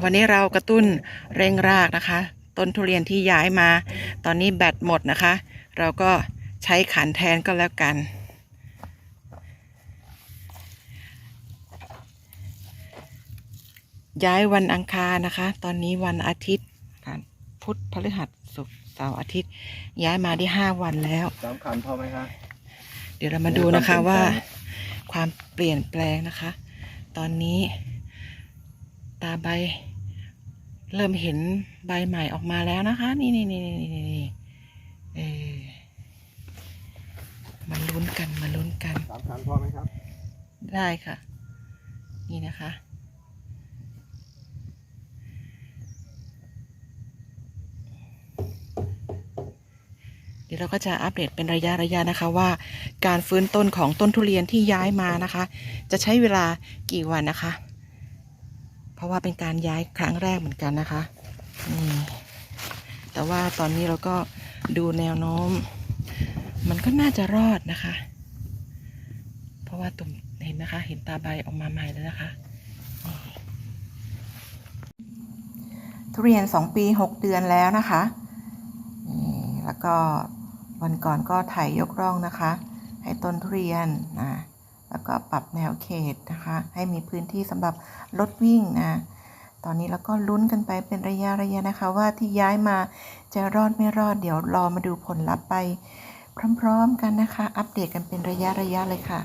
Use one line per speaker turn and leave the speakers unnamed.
วันนี้เรากระตุ้นเร่งรากนะคะ ต้นทุเรียนที่ย้ายมา ตอนนี้แบตหมดนะคะ เราก็ใช้ขันแทนก็แล้วกัน ย้ายวันอังคารนะคะ ตอนนี้วันอาทิตย์ค่ะพุธพฤหัสศุกร์เสาร์อาทิตย์ ย้ายมาได้ห้าวันแล้ว
สามขันพอไหมครับ
เดี๋ยวเรามาดูนะคะว่า ความเปลี่ยนแปลงนะคะ ตอนนี้ ตาใบ เริ่มเห็นใบใหม่ออกมาแล้วนะคะ นี่นี่นี่นี่นี่นี่เออมาลุ้นกันมาลุ้นกัน
สามขันพอไหมครับ
ได้ค่ะ นี่นะคะ เดี๋ยวเราก็จะอัปเดตเป็นระยะระยะนะคะว่าการฟื้นต้นของต้นทุเรียนที่ย้ายมานะคะ จะใช้เวลากี่วันนะคะเพ ราะว่าเป็นการย้ายครั้งแรกเหมือนกันนะคะอืมแต่ว่าตอนนี้เราก็ดูแนวโน้ม มันก็น่าจะรอดนะคะ เพราะว่าตุ่มเห็นนะคะ เห็นตาใบออกมาใหม่แล้วนะคะ ทุเรียนสองปีหกเดือนแล้วนะคะแล้วก็วันก่อนก็ถ่ายยกร่องนะคะ ให้ต้นทุเรียนนะ แล้วก็ปรับแนวเขตนะคะ ให้มีพื้นที่สำหรับรถวิ่งนะ ตอนนี้เราก็ลุ้นกันไปเป็นระยะระยะนะคะ ว่าที่ย้ายมาจะรอดไม่รอดเดี๋ยวรอมาดูผลลัพธ์ไป พร้อม ๆ กันนะคะ อัปเดตกันเป็นระยะระยะเลยค่ะ